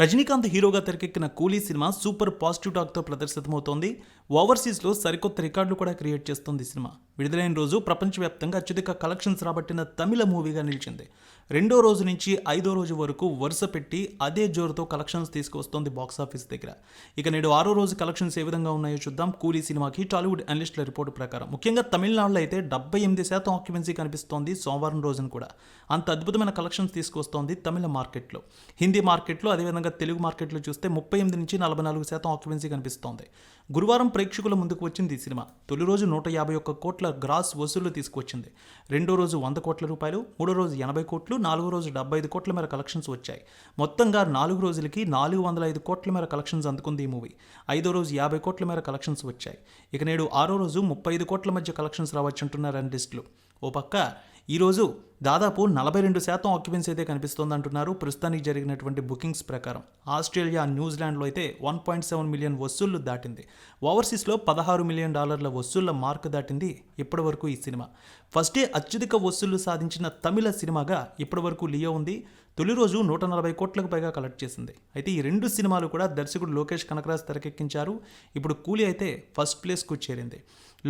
రజనీకాంత్ హీరోగా తెరకెక్కిన Coolie cinema super positive టాక్తో ప్రదర్శితమవుతోంది. ఓవర్సీస్లో సరికొత్త రికార్డులు కూడా క్రియేట్ చేస్తోంది సినిమా. విడుదలైన రోజు ప్రపంచవ్యాప్తంగా అత్యధిక కలెక్షన్స్ రాబట్టిన తమిళ మూవీగా నిలిచింది. రెండో రోజు నుంచి ఐదో రోజు వరకు వరుస పెట్టి అదే జోరుతో కలెక్షన్స్ తీసుకువస్తోంది బాక్సాఫీస్ దగ్గర. ఇక నేడు ఆరో రోజు కలెక్షన్స్ ఏ విధంగా ఉన్నాయో చూద్దాం. కూలీ సినిమాకి టాలీవుడ్ అనలిస్టుల రిపోర్టు ప్రకారం. ముఖ్యంగా తమిళనాడులో అయితే డెబ్బై ఎనిమిది శాతం ఆక్యుపెన్సీ కనిపిస్తోంది సోమవారం రోజున కూడా. అంత అద్భుతమైన కలెక్షన్స్ తీసుకొస్తోంది తమిళ మార్కెట్లో. హిందీ మార్కెట్లో అదేవిధంగా తెలుగు మార్కెట్లో చూస్తే ముప్పై ఎనిమిది నుంచి నలభై నాలుగు శాతం ఆక్యుపెన్సీ కనిపిస్తోంది. గురువారం ప్రేక్షకుల ముందుకు వచ్చింది ఈ సినిమా. తొలి రోజు నూట యాభై ఒక్క కోట్ల గ్రాస్ వసూళ్ళు తీసుకొచ్చింది రెండో రోజు వంద కోట్ల రూపాయలు మూడో రోజు ఎనభై కోట్లు నాలుగో రోజు డెబ్బై ఐదు కోట్ల మేర కలెక్షన్స్ వచ్చాయి. మొత్తంగా నాలుగు రోజులకి నాలుగు వందల ఐదు కోట్ల మేర కలెక్షన్స్ అందుకుంది ఈ మూవీ. ఐదో రోజు యాభై కోట్ల మేర కలెక్షన్స్ వచ్చాయి. ఇక నేడు ఆరో రోజు ముప్పై ఐదు కోట్ల మధ్య కలెక్షన్స్ రావచ్చంటున్నారు అనలిస్టులు. ఓ పక్క ఈరోజు దాదాపు నలభై రెండు శాతం ఆక్యుపెన్సీ అయితే కనిపిస్తోంది అంటున్నారు ప్రస్తుతానికి జరిగినటువంటి బుకింగ్స్ ప్రకారం. ఆస్ట్రేలియా న్యూజిలాండ్లో అయితే వన్ పాయింట్ సెవెన్ మిలియన్ వసూళ్ళు దాటింది. ఓవర్సీస్లో పదహారు మిలియన్ డాలర్ల వసూళ్ళ మార్క్ దాటింది ఇప్పటివరకు ఈ సినిమా. ఫస్ట్ డే అత్యధిక వసూళ్ళు సాధించిన తమిళ సినిమాగా ఇప్పటివరకు లియో ఉంది. తొలి రోజు నూట నలభై కోట్లకు పైగా కలెక్ట్ చేసింది. అయితే ఈ రెండు సినిమాలు కూడా దర్శకుడు లోకేష్ కనకరాజ్ తెరకెక్కించారు. ఇప్పుడు కూలీ అయితే ఫస్ట్ ప్లేస్కు చేరింది.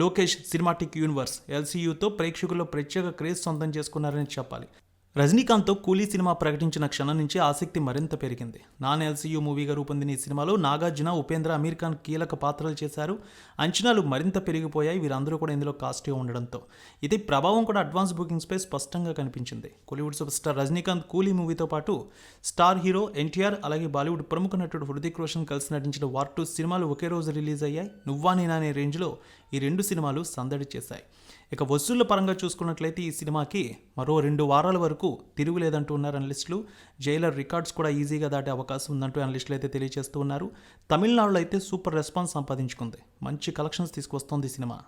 లోకేష్ సినిమాటిక్ యూనివర్స్ ఎల్సీయూతో ప్రేక్షకుల్లో ప్రత్యేక క్రేజ్ సొంతం చేసుకున్నారని చెప్పాలి. రజనీకాంత్తో కూలీ సినిమా ప్రకటించిన క్షణం నుంచి ఆసక్తి మరింత పెరిగింది. నాన్ ఎల్సీయూ మూవీగా రూపొందిన ఈ సినిమాలో నాగార్జున ఉపేంద్ర అమీర్ ఖాన్ కీలక పాత్రలు చేశారు. అంచనాలు మరింత పెరిగిపోయాయి. వీరందరూ కూడా ఇందులో కాస్ట్గా ఉండడంతో ఇది ప్రభావం కూడా అడ్వాన్స్ బుకింగ్స్పై స్పష్టంగా కనిపించింది. కోలీవుడ్ సూపర్ స్టార్ రజనీకాంత్ కూలీ మూవీతో పాటు స్టార్ హీరో ఎన్టీఆర్ అలాగే బాలీవుడ్ ప్రముఖ నటుడు హృతిక్ రోషన్ కలిసి నటించిన వార్ టూ సినిమాలు ఒకే రోజు రిలీజ్ అయ్యాయి. నువ్వా నేనా అనే రేంజ్లో ఈ రెండు సినిమాలు సందడి చేశాయి. ఇక వసూళ్ళ పరంగా చూసుకున్నట్లయితే ఈ సినిమాకి మరో రెండు వారాల వరకు తిరుగులేదంటూ ఉన్నారు అనలిస్టులు. జైలర్ రికార్డ్స్ కూడా ఈజీగా దాటే అవకాశం ఉందంటూ అనలిస్టులు అయితే తెలియజేస్తూ ఉన్నారు. తమిళనాడులో అయితే సూపర్ రెస్పాన్స్ సంపాదించుకుంది. మంచి కలెక్షన్స్ తీసుకొస్తోంది ఈ సినిమా.